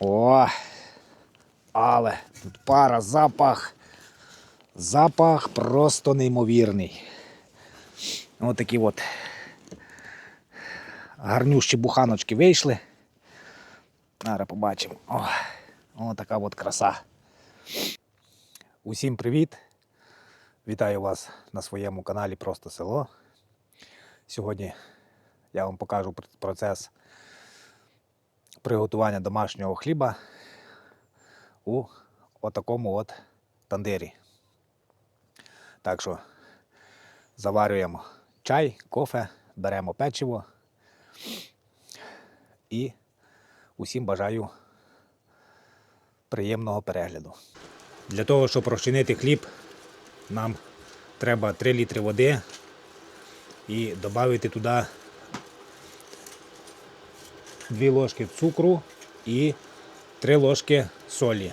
О! Але тут пара, запах. Запах просто неймовірний. Ось такі от гарнющі буханочки вийшли. Зараз побачимо. О, о, така от краса. Усім привіт! Вітаю вас на своєму каналі Просто Село. Сьогодні я вам покажу процес приготування домашнього хліба у отакому от тандирі. Так що заварюємо чай, кофе, беремо печиво і усім бажаю приємного перегляду. Для того, щоб розчинити хліб, нам треба 3 літри води і додати туди 2 ложки цукру і 3 ложки солі.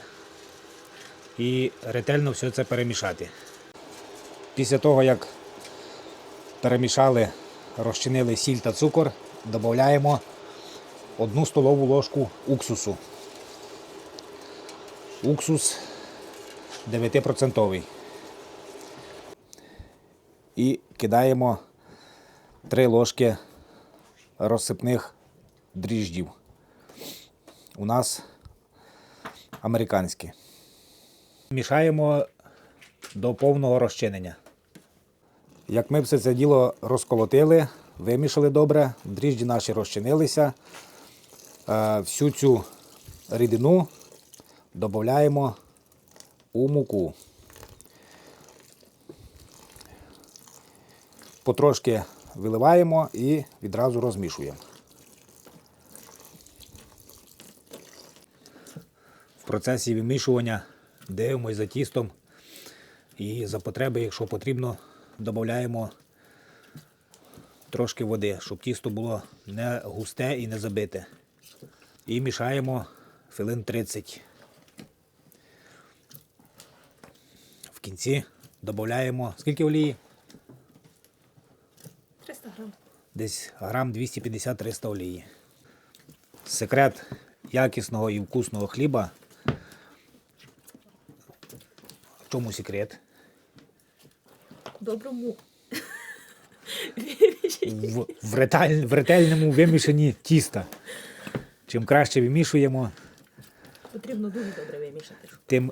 І ретельно все це перемішати. Після того, як перемішали, розчинили сіль та цукор, додаємо 1 столову ложку уксусу. Уксус 9%. І кидаємо 3 ложки розсипних дріждів. У нас американські. Мішаємо до повного розчинення. Як ми все це діло розколотили, вимішали добре, дріжджі наші розчинилися. Е, Всю цю рідину додаємо у муку. Потрошки виливаємо і відразу розмішуємо. В процесі вимішування дивимося за тістом і за потреби, якщо потрібно, додаємо трошки води, щоб тісто було не густе і не забите. І мішаємо хвилин 30. В кінці додаємо скільки олії? 300 грам. Десь грам 250-300 олії. Секрет якісного і вкусного хліба. В чому секрет? Доброму. В, в, реталь, в ретельному вимішанні тіста. Чим краще вимішуємо, Потрібно дуже добре вимішати. тим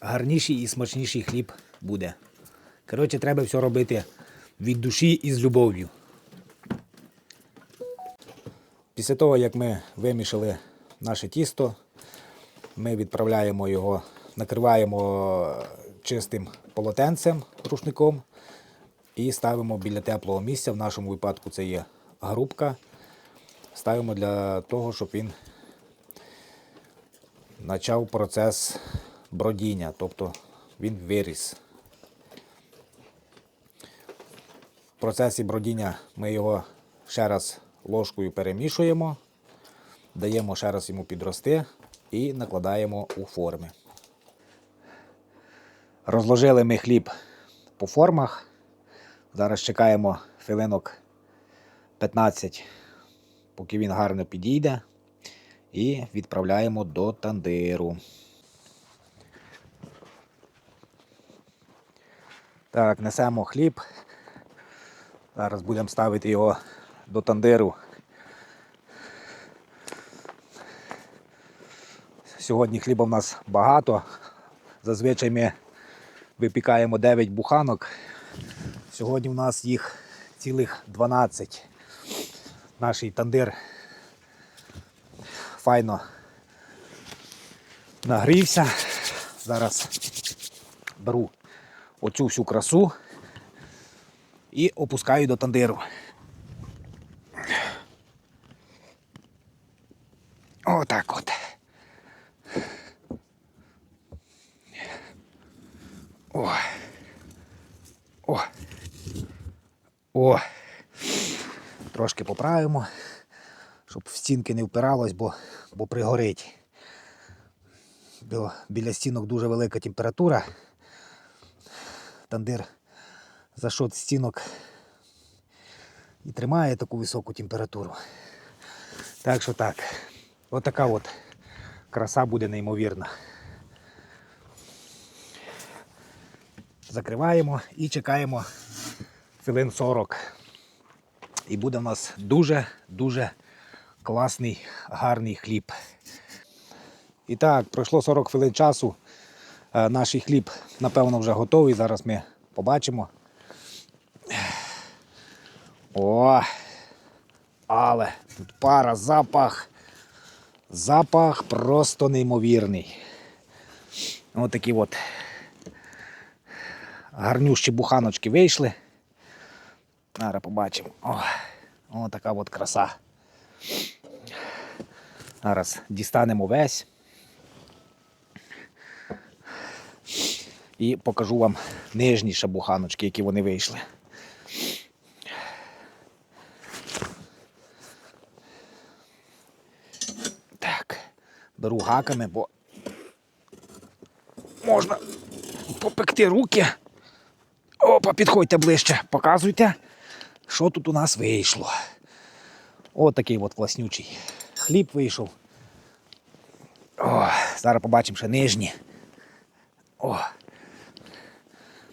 гарніший і смачніший хліб буде. Коротше, треба все робити від душі і з любов'ю. Після того, як ми вимішали наше тісто, ми відправляємо його, накриваємо чистим полотенцем, рушником і ставимо біля теплого місця. В нашому випадку це є грубка. Ставимо для того, щоб він почав процес бродіння, тобто він виріс. В процесі бродіння ми його ще раз ложкою перемішуємо, даємо ще раз йому підрости і накладаємо у форми. Розложили ми хліб по формах. Зараз чекаємо хвилинок 15, поки він гарно підійде і відправляємо до тандиру. Так, несемо хліб. Зараз будемо ставити його до тандиру. Сьогодні хліба в нас багато. Зазвичай ми випікаємо 9 буханок. Сьогодні в нас їх цілих 12. Наш тандир файно нагрівся. Зараз беру оцю всю красу і опускаю до тандиру. Отак от. О. О. О. Трошки поправимо, щоб в стінки не впиралось, бо, бо пригорить. Бо біля стінок дуже велика температура. Тандир за шот стінок і тримає таку високу температуру. Так що так, отака от краса буде неймовірна. Закриваємо і чекаємо хвилин 40. І буде в нас дуже-дуже класний, гарний хліб. І так, пройшло 40 хвилин часу. Е, Наш хліб, напевно, вже готовий. Зараз ми побачимо. О! Але тут пара, запах. Запах просто неймовірний. Ось такі от гарнющі буханочки вийшли. Зараз побачимо. О, о така от краса. Зараз дістанемо весь. І покажу вам нижні ще буханочки, які вони вийшли. Так, беру гаками, бо можна попекти руки. Опа, підходьте ближче, показуйте, що тут у нас вийшло. От такий от класнючий хліб вийшов. О, зараз побачимо ще нижні. О,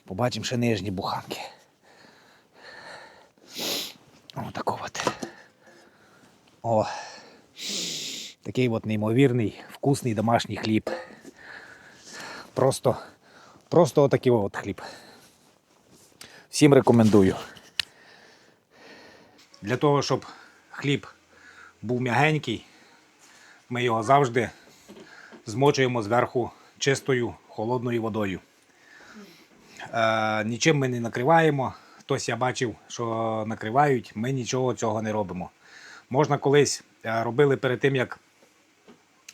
побачимо ще нижні буханки. О, тако от. О, такий от неймовірний, вкусний домашній хліб. Просто, просто отакий от хліб. Всім рекомендую. Для того, щоб хліб був м'ягенький, ми його завжди змочуємо зверху чистою холодною водою. Е, нічим ми не накриваємо. Хтось я бачив, що накривають, ми нічого цього не робимо. Можна колись е, робили перед тим, як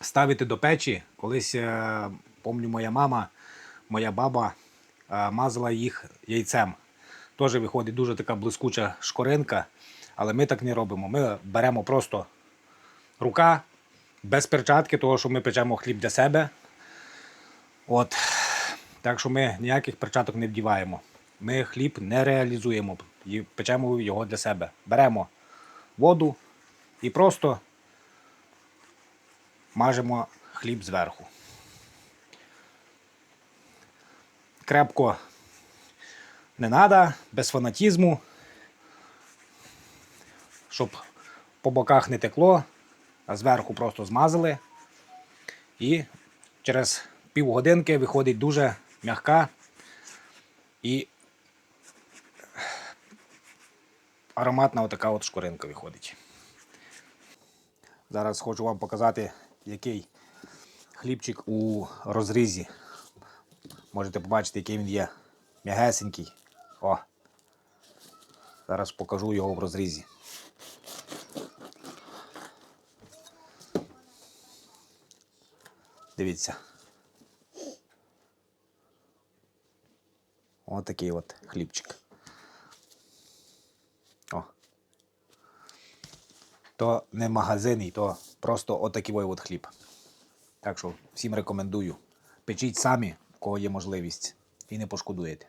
ставити до печі. Колись, е, помню, моя мама, моя баба е, мазала їх яйцем. Теж виходить дуже така блискуча шкоринка, але ми так не робимо. Ми беремо просто рука без перчатки, того, що ми печемо хліб для себе. От. Так що ми ніяких перчаток не вдіваємо. Ми хліб не реалізуємо і печемо його для себе. Беремо воду і просто мажемо хліб зверху. Крепко не треба, без фанатізму, щоб по боках не текло, а зверху просто змазали. І через півгодинки виходить дуже м'яка і ароматна отака от шкуринка виходить. Зараз хочу вам показати, який хлібчик у розрізі. Можете побачити, який він є. М'ягесенький. О. Зараз покажу його в розрізі. Дивіться. Ось такий от хлібчик. О. То не магазинний, то просто отакий от хліб. Так що всім рекомендую. Печіть самі, в кого є можливість, і не пошкодуєте.